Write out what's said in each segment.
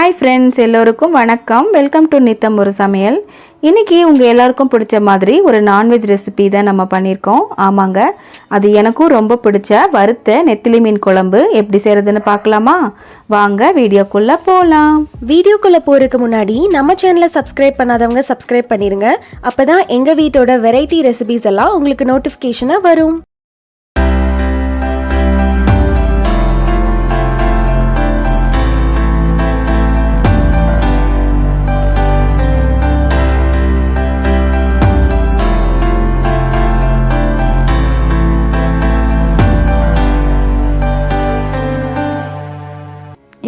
Hi friends எல்லோருக்கும் வணக்கம். Welcome to நித்தம் ஒரு சமையல் இன்றைக்கி உங்கள் எல்லாருக்கும் பிடிச்ச மாதிரி ஒரு நான்வெஜ் ரெசிபி தான் நம்ம பண்ணியிருக்கோம். ஆமாங்க. அது எனக்கும் ரொம்ப பிடிச்ச வறுத்த நெத்திலி மீன் குழம்பு எப்படி செய்கிறதுன்னு பார்க்கலாமா? வாங்க வீடியோக்குள்ளே போகலாம் வீடியோக்குள்ளே போகிறதுக்கு முன்னாடி நம்ம சேனலை சப்ஸ்கிரைப் பண்ணாதவங்க சப்ஸ்கிரைப் பண்ணிடுங்க அப்போ தான் எங்கள் வீட்டோட வெரைட்டி ரெசிபிஸ் எல்லாம் உங்களுக்கு நோட்டிஃபிகேஷனாக வரும்.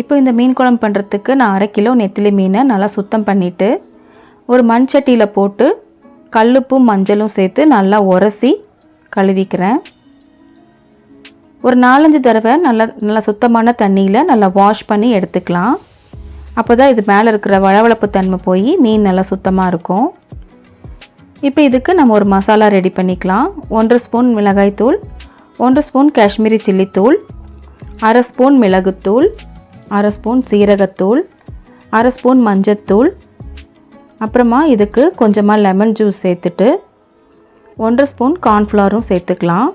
இப்போ இந்த மீன் குழம்பு பண்ணுறதுக்கு நான் அரை கிலோ நெத்திலி மீனை நல்லா சுத்தம் பண்ணிவிட்டு ஒரு மண் சட்டியில் போட்டு கல்லுப்பும் மஞ்சளும் சேர்த்து நல்லா உரசி கழுவிக்கிறேன். ஒரு நாலஞ்சு தடவை நல்லா நல்லா சுத்தமான தண்ணியில் நல்லா வாஷ் பண்ணி எடுத்துக்கலாம். அப்போ தான் இது மேலே இருக்கிற வளவளப்பு தன்மை போய் மீன் நல்லா சுத்தமாக இருக்கும். இப்போ இதுக்கு நம்ம ஒரு மசாலா ரெடி பண்ணிக்கலாம். ஒன்றரை ஸ்பூன் மிளகாய்த்தூள் ஒன்றரை ஸ்பூன் காஷ்மீரி சில்லித்தூள் அரை ஸ்பூன் மிளகுத்தூள் அரை ஸ்பூன் சீரகத்தூள் அரை ஸ்பூன் மஞ்சத்தூள். அப்புறமா இதுக்கு கொஞ்சமாக லெமன் ஜூஸ் சேர்த்துட்டு ஒன்றரை ஸ்பூன் கார்ன்ஃப்ளவரும் சேர்த்துக்கலாம்.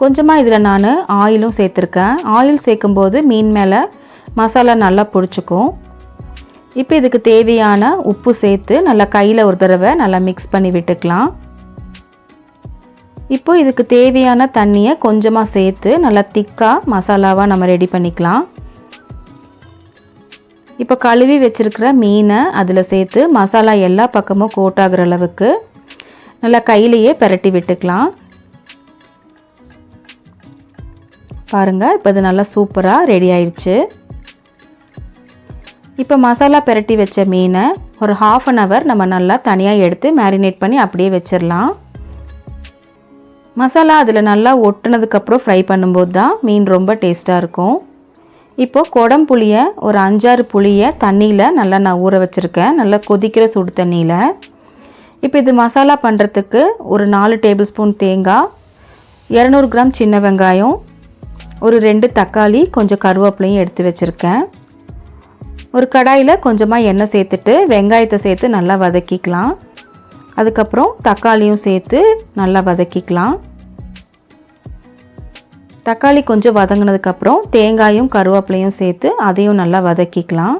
கொஞ்சமாக இதில் நான் ஆயிலும் சேர்த்துருக்கேன். ஆயில் சேர்க்கும்போது மீன் மேலே மசாலா நல்லா பிடிச்சிக்கும். இப்போ இதுக்கு தேவையான உப்பு சேர்த்து நல்லா கையில் ஒரு தடவை நல்லா மிக்ஸ் பண்ணி விட்டுக்கலாம். இப்போ இதுக்கு தேவையான தண்ணியை கொஞ்சமாக சேர்த்து நல்லா திக்காக மசாலாவாக நம்ம ரெடி பண்ணிக்கலாம். இப்போ கழுவி வச்சுருக்கிற மீனை அதில் சேர்த்து மசாலா எல்லா பக்கமும் கோட் ஆகிற அளவுக்கு நல்லா கையிலையே பரட்டி விட்டுக்கலாம். பாருங்கள் இப்போ இது நல்லா சூப்பராக ரெடி ஆயிடுச்சு இப்போ மசாலா பரட்டி வச்ச மீனை ஒரு ஹாஃப் அன் ஹவர் நம்ம நல்லா தனியாக எடுத்து மேரினேட் பண்ணி அப்படியே வச்சிடலாம். மசாலா அதில் நல்லா ஒட்டுனதுக்கப்புறம் ஃப்ரை பண்ணும்போது தான் மீன் ரொம்ப டேஸ்ட்டாக இருக்கும். இப்போது குடம் புளியை ஒரு அஞ்சாறு புளியை தண்ணியில் நல்லா நான் ஊற வச்சுருக்கேன். நல்லா கொதிக்கிற சுடு தண்ணியில். இப்போ இது மசாலா பண்ணுறதுக்கு ஒரு நாலு டேபிள் ஸ்பூன் தேங்காய் இரநூறு கிராம் சின்ன வெங்காயம் ஒரு ரெண்டு தக்காளி கொஞ்சம் கருவேப்பிலையும் எடுத்து வச்சுருக்கேன். ஒரு கடாயில் கொஞ்சமாக எண்ணெய் சேர்த்துட்டு வெங்காயத்தை சேர்த்து நல்லா வதக்கிக்கலாம். அதுக்கப்புறம் தக்காளியும் சேர்த்து நல்லா வதக்கிக்கலாம். தக்காளி கொஞ்சம் வதங்கினதுக்கப்புறம் தேங்காயும் கருவேப்பிலையும் சேர்த்து அதையும் நல்லா வதக்கிக்கலாம்.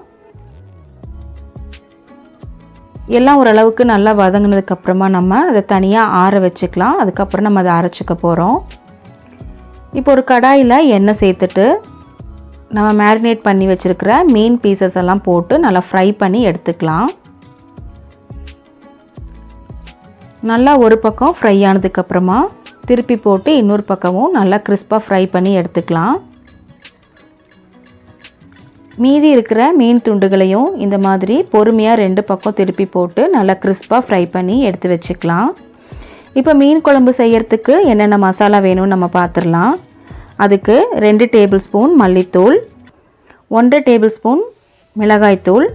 எல்லாம் ஓரளவுக்கு நல்லா வதங்கினதுக்கப்புறமா நம்ம அதை தனியாக ஆற வச்சுக்கலாம். அதுக்கப்புறம் நம்ம அதை அரைச்சிக்க போகிறோம் இப்போ ஒரு கடாயில் எண்ணெய் சேர்த்துட்டு நம்ம மேரினேட் பண்ணி வச்சுருக்கிற மீன் பீசஸ் எல்லாம் போட்டு நல்லா ஃப்ரை பண்ணி எடுத்துக்கலாம். நல்லா ஒரு பக்கம் ஃப்ரை ஆனதுக்கப்புறமா திருப்பி போட்டு இன்னொரு பக்கமும் நல்லா கிறிஸ்பாக ஃப்ரை பண்ணி எடுத்துக்கலாம். மீதி இருக்கிற மீன் துண்டுகளையும் இந்த மாதிரி பொறுமையாக ரெண்டு பக்கம் திருப்பி போட்டு நல்லா கிறிஸ்பாக ஃப்ரை பண்ணி எடுத்து வச்சுக்கலாம். இப்போ மீன் குழம்பு செய்யறதுக்கு என்னென்ன மசாலா வேணும்னு நம்ம பார்த்துடலாம் அதுக்கு ரெண்டு டேபிள் ஸ்பூன் மல்லித்தூள் ஒன்றரை டேபிள் ஸ்பூன் மிளகாய்த்தூள்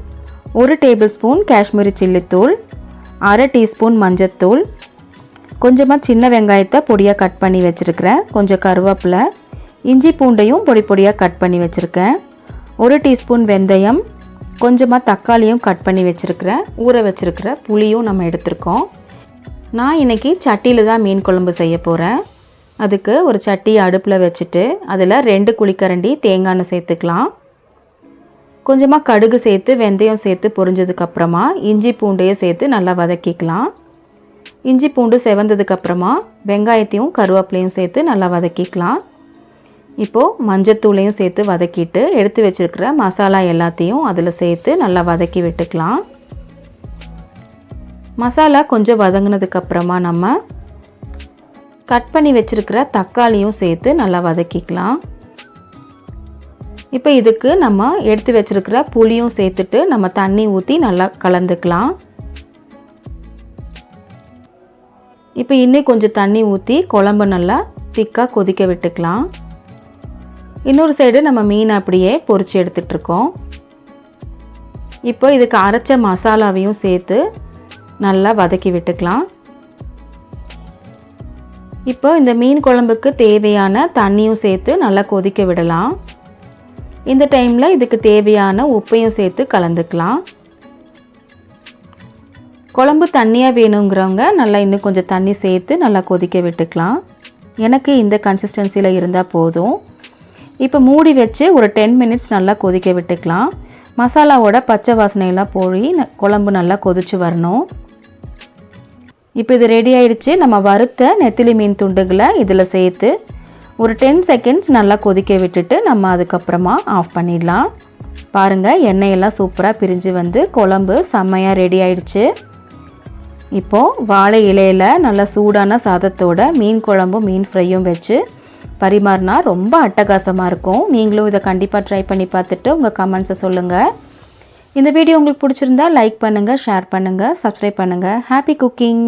ஒரு டேபிள் ஸ்பூன் காஷ்மீரி சில்லித்தூள் அரை டீஸ்பூன் மஞ்சத்தூள் கொஞ்சமாக சின்ன வெங்காயத்தை பொடியாக கட் பண்ணி வச்சுருக்கிறேன். கொஞ்சம் கருவேப்பிலை இஞ்சி பூண்டையும் பொடி பொடியாக கட் பண்ணி வச்சுருக்கேன். ஒரு டீஸ்பூன் வெந்தயம் கொஞ்சமாக தக்காளியும் கட் பண்ணி வச்சுருக்கிறேன். ஊற வச்சுருக்கிற புளியும் நம்ம எடுத்திருக்கோம். நான் இன்றைக்கி சட்டியில் தான் மீன் குழம்பு செய்ய போகிறேன் அதுக்கு ஒரு சட்டி அடுப்பில் வச்சுட்டு அதில் ரெண்டு குழிக்கரண்டி தேங்காய் எண்ணெய் சேர்த்துக்கலாம். கொஞ்சமாக கடுகு சேர்த்து வெந்தயம் சேர்த்து பொரிஞ்சதுக்கப்புறமா இஞ்சி பூண்டையும் சேர்த்து நல்லா வதக்கிக்கலாம். இஞ்சி பூண்டு செவந்ததுக்கப்புறமா வெங்காயத்தையும் கருவேப்பிலையும் சேர்த்து நல்லா வதக்கிக்கலாம். இப்போது மஞ்சத்தூளையும் சேர்த்து வதக்கிட்டு எடுத்து வச்சுருக்கிற மசாலா எல்லாத்தையும் அதில் சேர்த்து நல்லா வதக்கி விட்டுக்கலாம். மசாலா கொஞ்சம் வதங்கினதுக்கப்புறமா நம்ம கட் பண்ணி வச்சுருக்கிற தக்காளியும் சேர்த்து நல்லா வதக்கிக்கலாம். இப்போ இதுக்கு நம்ம எடுத்து வச்சுருக்கிற புளியும் சேர்த்துட்டு நம்ம தண்ணி ஊற்றி நல்லா கலந்துக்கலாம். இப்போ இன்னும் கொஞ்சம் தண்ணி ஊற்றி குழம்பு நல்லா திக்காக கொதிக்க விட்டுக்கலாம். இன்னொரு சைடு நம்ம மீன் அப்படியே பொறிச்சு எடுத்துகிட்ருக்கோம் இப்போ இதுக்கு அரைச்ச மசாலாவையும் சேர்த்து நல்லா வதக்கி விட்டுக்கலாம். இப்போ இந்த மீன் குழம்புக்கு தேவையான தண்ணியும் சேர்த்து நல்லா கொதிக்க விடலாம். இந்த டைமில் இதுக்கு தேவையான உப்பையும் சேர்த்து கலந்துக்கலாம். குழம்பு தண்ணியாக வேணுங்கிறவங்க நல்லா இன்னும் கொஞ்சம் தண்ணி சேர்த்து நல்லா கொதிக்க விட்டுக்கலாம். எனக்கு இந்த கன்சிஸ்டன்சியில் இருந்தால் போதும். இப்போ மூடி வச்சு ஒரு டென் மினிட்ஸ் நல்லா கொதிக்க விட்டுக்கலாம். மசாலாவோட பச்சை வாசனையெல்லாம் போய் குழம்பு நல்லா கொதிச்சு வரணும். இப்போ இது ரெடி ஆயிடுச்சு. நம்ம வறுத்த நெத்திலி மீன் துண்டுகளை இதில் சேர்த்து ஒரு டென் செகண்ட்ஸ் நல்லா கொதிக்க விட்டுட்டு நம்ம அதுக்கப்புறமா ஆஃப் பண்ணிடலாம். பாருங்கள் எண்ணெயெல்லாம் சூப்பராக பிரிஞ்சு வந்து குழம்பு செம்மையாக ரெடி ஆயிடுச்சு. இப்போது வாழை இலையில் நல்லா சூடான சாதத்தோட மீன் குழம்பும் மீன் ஃப்ரையும் வச்சு பரிமாறினா ரொம்ப அட்டகாசமாக இருக்கும். நீங்களும் இதை கண்டிப்பாக ட்ரை பண்ணி பார்த்துட்டு உங்கள் கமெண்ட்ஸை சொல்லுங்கள் இந்த வீடியோ உங்களுக்கு பிடிச்சிருந்தா லைக் பண்ணுங்கள் ஷேர் பண்ணுங்கள் சப்ஸ்கிரைப் பண்ணுங்கள் ஹாப்பி குக்கிங்